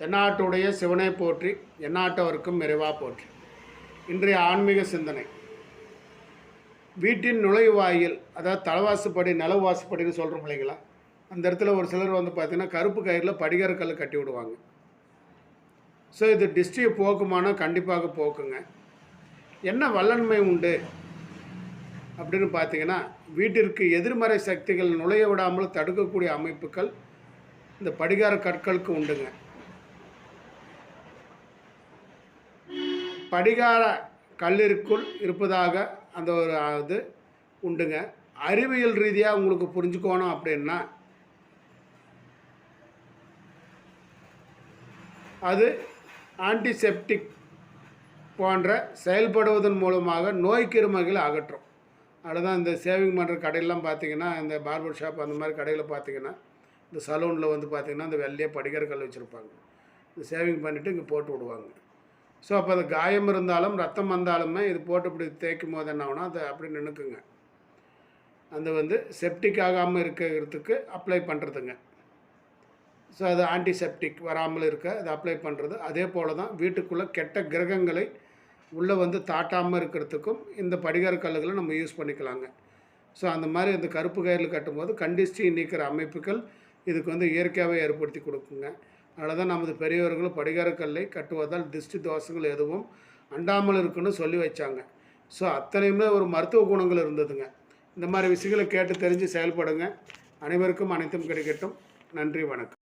தென்னாட்டுடைய சிவனை போற்றி எந்நாட்டவருக்கும் நிறைவா போற்றி. இன்றைய ஆன்மீக சிந்தனை. வீட்டின் நுழைவாயில் அதாவது தலைவாசுப்படி நிலவாசுப்படின்னு சொல்கிறோம் இல்லைங்களா? அந்த இடத்துல ஒரு சிலர் வந்து பார்த்திங்கன்னா கருப்பு கயிறில் படிகார கல் கட்டி விடுவாங்க. ஸோ இது டிஸ்ட்ரியை போக்குமானா கண்டிப்பாக போக்குங்க. என்ன வல்லன்மை உண்டு? அப்படின்னு பார்த்தீங்கன்னா வீட்டிற்கு எதிர்மறை சக்திகள் நுழைய விடாமல் தடுக்கக்கூடிய அமைப்புகள் இந்த படிகார கற்களுக்கு உண்டுங்க. படிகார கல்லிற்குள் இருப்பதாக அந்த ஒரு இது உண்டுங்க. அறிவியல் ரீதியாக உங்களுக்கு புரிஞ்சுக்கணும் அப்படின்னா அது ஆன்டிசெப்டிக் போன்ற செயல்படுவதன் மூலமாக நோய் கிருமிகளை அகற்றும். அதுதான் இந்த சேவிங் பண்ணுற கடையெல்லாம் பார்த்தீங்கன்னா இந்த பார்பர் ஷாப் அந்த மாதிரி கடையில் பார்த்தீங்கன்னா இந்த சலூனில் வந்து பார்த்தீங்கன்னா இந்த வெள்ளையே படிக்கிற கல் வச்சுருப்பாங்க. இந்த சேவிங் பண்ணிவிட்டு இங்கே போட்டு விடுவாங்க. ஸோ அப்போ அது காயம் இருந்தாலும் ரத்தம் வந்தாலுமே இது போட்டு இப்படி தேய்க்கும் போது என்ன ஆகுனா அது அப்படி நின்றுக்குங்க அந்த வந்து செப்டிக் ஆகாமல் இருக்கிறதுக்கு அப்ளை பண்ணுறதுங்க ஸோ அது ஆன்டிசெப்டிக் வராமல் இருக்க அதை அப்ளை பண்ணுறது அதே போல் தான் வீட்டுக்குள்ளே கெட்ட கிரகங்களை உள்ளே வந்து தாட்டாமல் இருக்கிறதுக்கும் இந்த படிகார கல்லுகளை நம்ம யூஸ் பண்ணிக்கலாங்க. ஸோ அந்த மாதிரி இந்த கருப்பு கயிறில் கட்டும்போது கண்டிஸ்டி நீக்கிற அமைப்புகள் இதுக்கு வந்து இயற்கையாகவே ஏற்படுத்தி கொடுக்குங்க. அதனால தான் நமது பெரியவர்களும் படிகார கல்லை கட்டுவதால் திஷ்டி தோஷங்கள் எதுவும் அண்டாமல் இருக்குன்னு சொல்லி வச்சாங்க. ஸோ அத்தனையுமே ஒரு மருத்துவ குணங்கள் இருந்ததுங்க. இந்த மாதிரி விஷயங்களை கேட்டு தெரிஞ்சு செயல்படுங்க. அனைவருக்கும் அனைத்தும் கிடைக்கட்டும். நன்றி வணக்கம்.